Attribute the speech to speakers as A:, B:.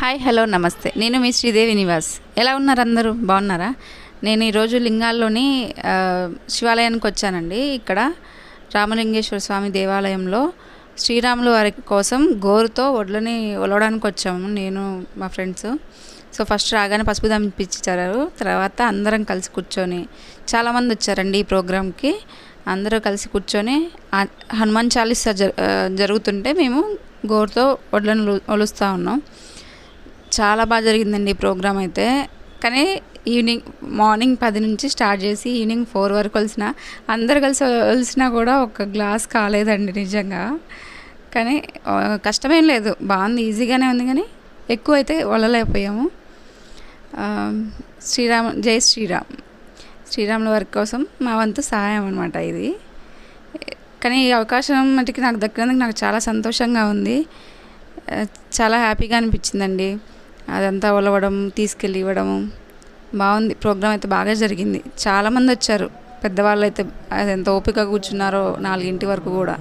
A: Hi hello నమస్తే. నేను మీ శ్రీదేవి నివాస్. ఎలా ఉన్నారు అందరూ? బాగున్నారా? నేను ఈరోజు లింగాల్లోని శివాలయానికి వచ్చానండి. ఇక్కడ రామలింగేశ్వర స్వామి దేవాలయంలో శ్రీరాములు వారి కోసం గోరుతో వడ్లని ఒలవడానికి వచ్చాము నేను మా ఫ్రెండ్స్. సో ఫస్ట్ రాగానే పసుపు దంపించారు తర్వాత అందరం కలిసి కూర్చొని చాలామంది వచ్చారండి ఈ ప్రోగ్రామ్కి అందరూ కలిసి కూర్చొని హనుమాన్ చాలీసా జ జరుగుతుంటే మేము గోరుతో వడ్లను ఒలుస్తూ ఉన్నాం. చాలా బాగా జరిగిందండి ఈ ప్రోగ్రామ్ అయితే. కానీ ఈవినింగ్ మార్నింగ్ పది నుంచి స్టార్ట్ చేసి ఈవినింగ్ ఫోర్ వరకు వలసిన అందరు కలిసి కలిసినా కూడా ఒక గ్లాస్ కాలేదండి నిజంగా. కానీ కష్టమేం లేదు. బాగుంది ఈజీగానే ఉంది కానీ ఎక్కువ అయితే వలలేకపోయాము. శ్రీరామ్ జై శ్రీరామ్. శ్రీరాముల వర్క్ కోసం మా వంతు సహాయం అనమాట ఇది. కానీ ఈ అవకాశం మటుకి నాకు దక్కినందుకు నాకు చాలా సంతోషంగా ఉంది. చాలా హ్యాపీగా అనిపించిందండి. అదంతా ఒలవడం తీసుకెళ్ళి ఇవ్వడము. బాగుంది. ప్రోగ్రామ్ అయితే బాగా జరిగింది. చాలామంది వచ్చారు. పెద్దవాళ్ళు అయితే అది ఎంత ఓపిక కూర్చున్నారో నాలుగింటి వరకు కూడా.